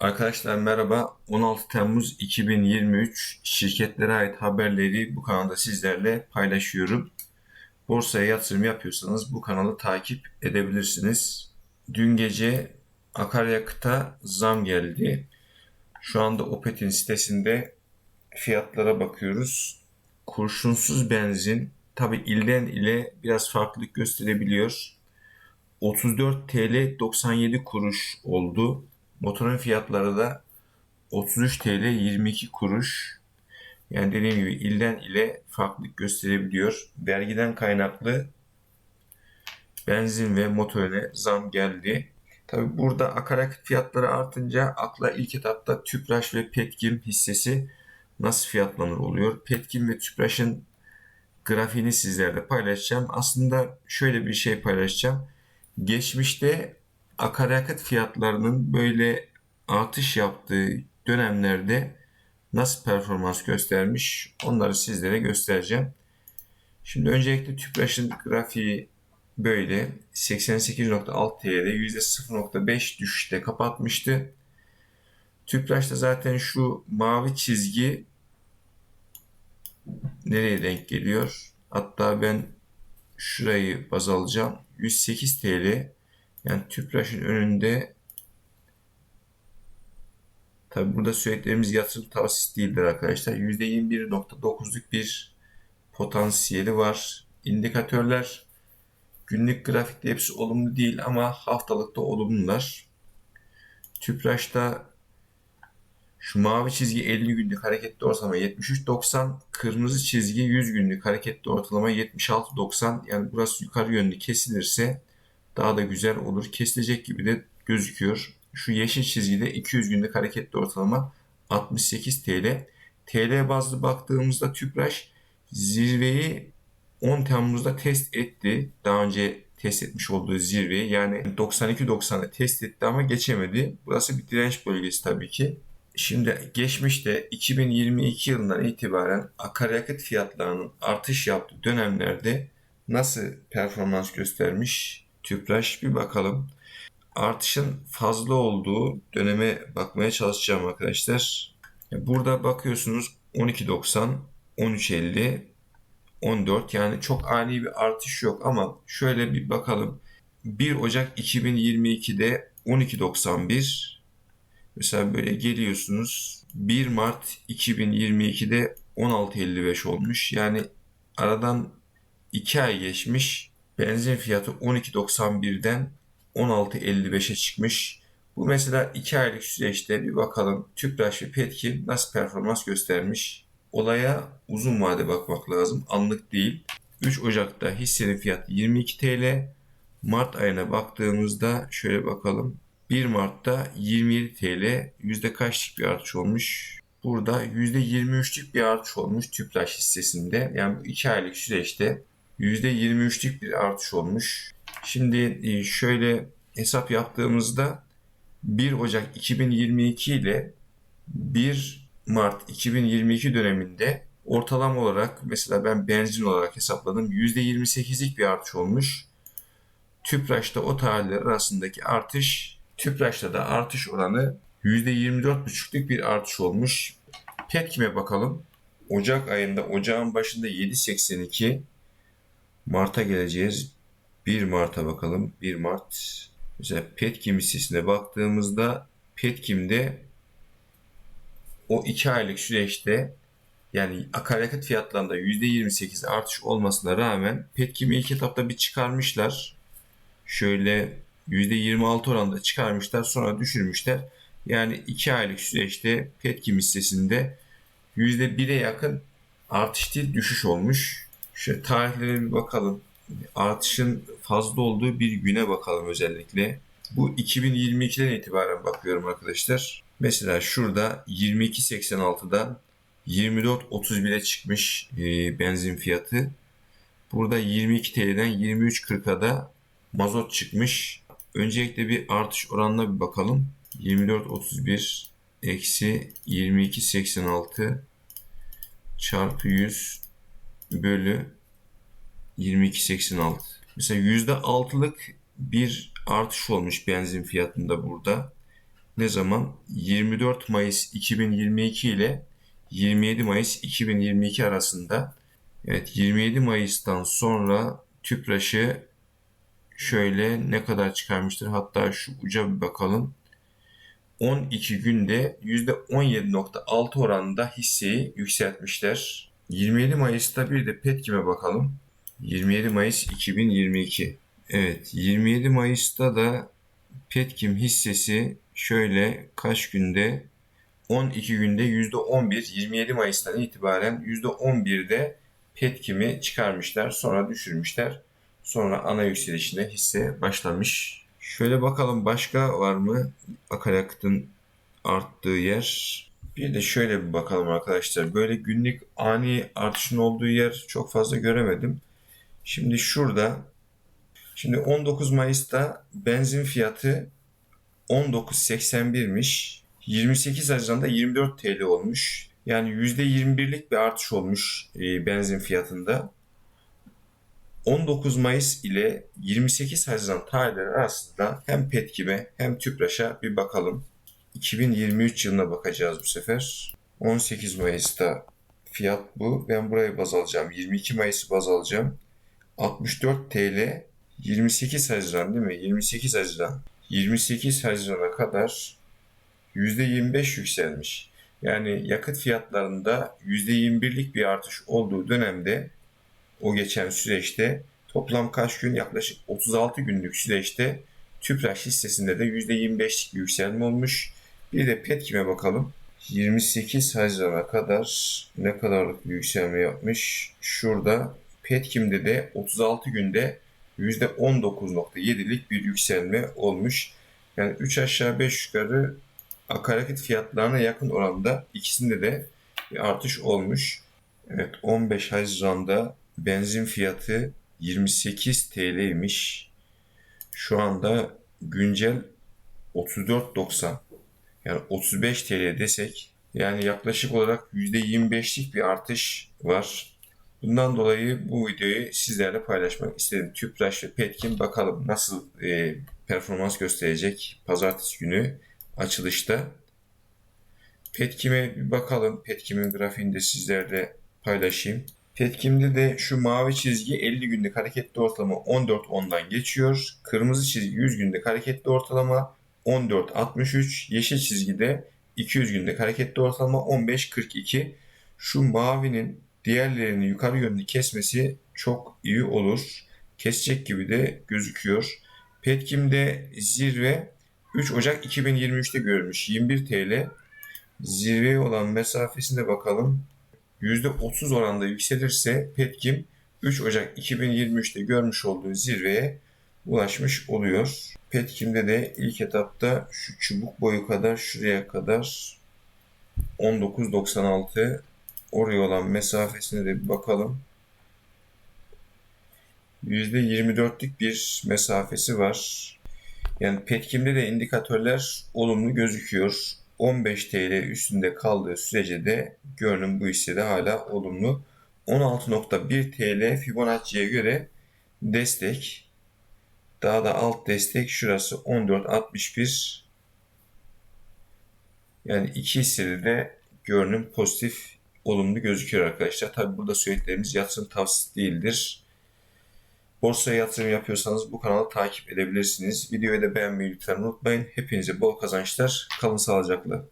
Arkadaşlar merhaba. 16 Temmuz 2023 şirketlere ait haberleri bu kanalda sizlerle paylaşıyorum. Borsaya yatırım yapıyorsanız bu kanalı takip edebilirsiniz. Dün gece akaryakıta zam geldi. Şu anda Opet'in sitesinde fiyatlara bakıyoruz. Kurşunsuz benzin tabi ilden ile biraz farklılık gösterebiliyor. 34 TL 97 kuruş oldu. Motorun fiyatları da 33 TL 22 kuruş. Yani dediğim gibi ilden ile farklılık gösterebiliyor. Vergiden kaynaklı benzin ve motorine zam geldi. Tabi burada akaryakıt fiyatları artınca akla ilk etapta Tüpraş ve Petkim hissesi nasıl fiyatlanır oluyor. Petkim ve Tüpraş'ın grafiğini sizlerle paylaşacağım. Aslında şöyle bir şey paylaşacağım. Geçmişte akaryakıt fiyatlarının böyle artış yaptığı dönemlerde nasıl performans göstermiş onları sizlere göstereceğim. Şimdi öncelikle Tüpraş'ın grafiği böyle 88.6 TL'de %0.5 düşüşte kapatmıştı. Tüpraş'ta zaten şu mavi çizgi nereye denk geliyor? Hatta ben şurayı baz alacağım. 108 TL yani Tüpraş'ın önünde tabi burada süreklerimiz yatırım tavsiyesi değildir arkadaşlar. %21.9'luk bir potansiyeli var. İndikatörler günlük grafikte hepsi olumlu değil ama haftalıkta olumlular. Tüpraş'ta şu mavi çizgi 50 günlük hareketli ortalama 73.90, kırmızı çizgi 100 günlük hareketli ortalama 76.90. Yani burası yukarı yönlü kesilirse daha da güzel olur. Kesilecek gibi de gözüküyor. Şu yeşil çizgide 200 günlük hareketli ortalama 68 TL. TL bazlı baktığımızda Tüpraş zirveyi 10 Temmuz'da test etti. Daha önce test etmiş olduğu zirveyi yani 92-90'da test etti ama geçemedi. Burası bir direnç bölgesi tabii ki. Şimdi geçmişte 2022 yılından itibaren akaryakıt fiyatlarının artış yaptığı dönemlerde nasıl performans göstermiş Tüpraş bir bakalım. Artışın fazla olduğu döneme bakmaya çalışacağım arkadaşlar. Burada bakıyorsunuz 12.90, 13.50, 14 yani çok ani bir artış yok ama şöyle bir bakalım. 1 Ocak 2022'de 12.91 mesela böyle geliyorsunuz 1 Mart 2022'de 16.55 olmuş. Yani aradan 2 ay geçmiş. Benzin fiyatı 12.91'den 16.55'e çıkmış. Bu mesela 2 aylık süreçte bir bakalım Tüpraş ve Petkim nasıl performans göstermiş. Olaya uzun vade bakmak lazım. Anlık değil. 3 Ocak'ta hissenin fiyatı 22 TL. Mart ayına baktığımızda şöyle bakalım. 1 Mart'ta 27 TL. Yüzde kaçlık bir artış olmuş? Burada %23'lük bir artış olmuş Tüpraş hissesinde. Yani bu 2 aylık süreçte %23'lük bir artış olmuş. Şimdi e, şöyle hesap yaptığımızda 1 Ocak 2022 ile 1 Mart 2022 döneminde ortalama olarak mesela ben benzin olarak hesapladım %28'lik bir artış olmuş. Tüpraş'ta o tarihler arasındaki artış Tüpraş'ta da artış oranı %24,5'lük bir artış olmuş. Petkim'e bakalım. Ocak ayında ocağın başında 7.82 Mart'a geleceğiz. 1 Mart'a bakalım. 1 Mart. Mesela Petkim hissesine baktığımızda Petkim'de o 2 aylık süreçte yani akaryakıt fiyatlarında %28 artış olmasına rağmen Petkim'i ilk etapta bir çıkarmışlar. Şöyle %26 oranında çıkarmışlar sonra düşürmüşler. Yani 2 aylık süreçte Petkim hissesinde %1'e yakın artış değil düşüş olmuş. Şöyle tarihlere bir bakalım. Artışın fazla olduğu bir güne bakalım özellikle. Bu 2022'den itibaren bakıyorum arkadaşlar. Mesela şurada 22.86'dan 24.31'e çıkmış e, benzin fiyatı. Burada 22 TL'den 23.40'a da mazot çıkmış. Öncelikle bir artış oranına bir bakalım. 24.31 eksi 22.86 çarpı 100 bölü 22.86. Mesela %6'lık bir artış olmuş benzin fiyatında burada. ne zaman? 24 Mayıs 2022 ile 27 Mayıs 2022 arasında. Evet 27 Mayıs'tan sonra Tüpraş'ı şöyle ne kadar çıkarmıştır? Hatta şu uca bir bakalım. 12 günde %17.6 oranında hisseyi yükseltmişler. 27 Mayıs'ta bir de Petkim'e bakalım. 27 Mayıs 2022. Evet 27 Mayıs'ta da Petkim hissesi şöyle kaç günde 12 günde %11 27 Mayıs'tan itibaren %11'de Petkim'i çıkarmışlar sonra düşürmüşler. Sonra ana yükselişine hisse başlamış. Şöyle bakalım başka var mı akaryakıtın arttığı yer. Bir de şöyle bir bakalım arkadaşlar. Böyle günlük ani artışın olduğu yer çok fazla göremedim. Şimdi şurada Şimdi 19 Mayıs'ta benzin fiyatı 19.81'miş. 28 Haziran'da 24 TL olmuş. Yani %21'lik bir artış olmuş e, benzin fiyatında. 19 Mayıs ile 28 Haziran tarihleri arasında hem Petkim'e hem Tüpraş'a bir bakalım. 2023 yılına bakacağız bu sefer. 18 Mayıs'ta fiyat bu. Ben burayı baz alacağım. 22 Mayıs'ı baz alacağım. 64 TL 28 Haziran değil mi? 28 Haziran. 28 Haziran'a kadar %25 yükselmiş. Yani yakıt fiyatlarında %21'lik bir artış olduğu dönemde o geçen süreçte toplam kaç gün? Yaklaşık 36 günlük süreçte Tüpraş hissesinde de %25'lik bir yükselme olmuş. Bir de Petkim'e bakalım. 28 Haziran'a kadar ne kadarlık bir yükselme yapmış? Şurada Petkim'de de 36 günde %19.7'lik bir yükselme olmuş. Yani 3 aşağı 5 yukarı akaryakıt fiyatlarına yakın oranda ikisinde de bir artış olmuş. Evet 15 Haziran'da benzin fiyatı 28 TL'ymiş. Şu anda güncel 34.90 yani 35 TL desek yani yaklaşık olarak %25'lik bir artış var. Bundan dolayı bu videoyu sizlerle paylaşmak istedim. Tüpraş ve Petkim bakalım nasıl e, performans gösterecek pazartesi günü açılışta. Petkim'e bir bakalım. Petkim'in grafiğini de sizlerle paylaşayım. Petkim'de de şu mavi çizgi 50 günlük hareketli ortalama 14.10'dan geçiyor. Kırmızı çizgi 100 günlük hareketli ortalama 14.63. Yeşil çizgide 200 günlük hareketli ortalama 15.42. Şu mavinin diğerlerini yukarı yönlü kesmesi çok iyi olur. Kesecek gibi de gözüküyor. Petkim'de zirve 3 Ocak 2023'te görmüş 21 TL. Zirveye olan mesafesine bakalım. %30 oranda yükselirse Petkim 3 Ocak 2023'te görmüş olduğu zirveye ulaşmış oluyor. Petkim'de de ilk etapta şu çubuk boyu kadar şuraya kadar 19.96 oraya olan mesafesine de bir bakalım. %24'lük bir mesafesi var. Yani Petkim'de de indikatörler olumlu gözüküyor. 15 TL üstünde kaldığı sürece de görünüm bu hissede hala olumlu. 16.1 TL Fibonacci'ye göre destek. Daha da alt destek şurası 14.61. Yani iki hissede de görünüm pozitif olumlu gözüküyor arkadaşlar. Tabi burada söylediklerimiz yatırım tavsiyesi değildir. Borsaya yatırım yapıyorsanız bu kanalı takip edebilirsiniz. Videoyu da beğenmeyi lütfen unutmayın. Hepinize bol kazançlar. Kalın sağlıcakla.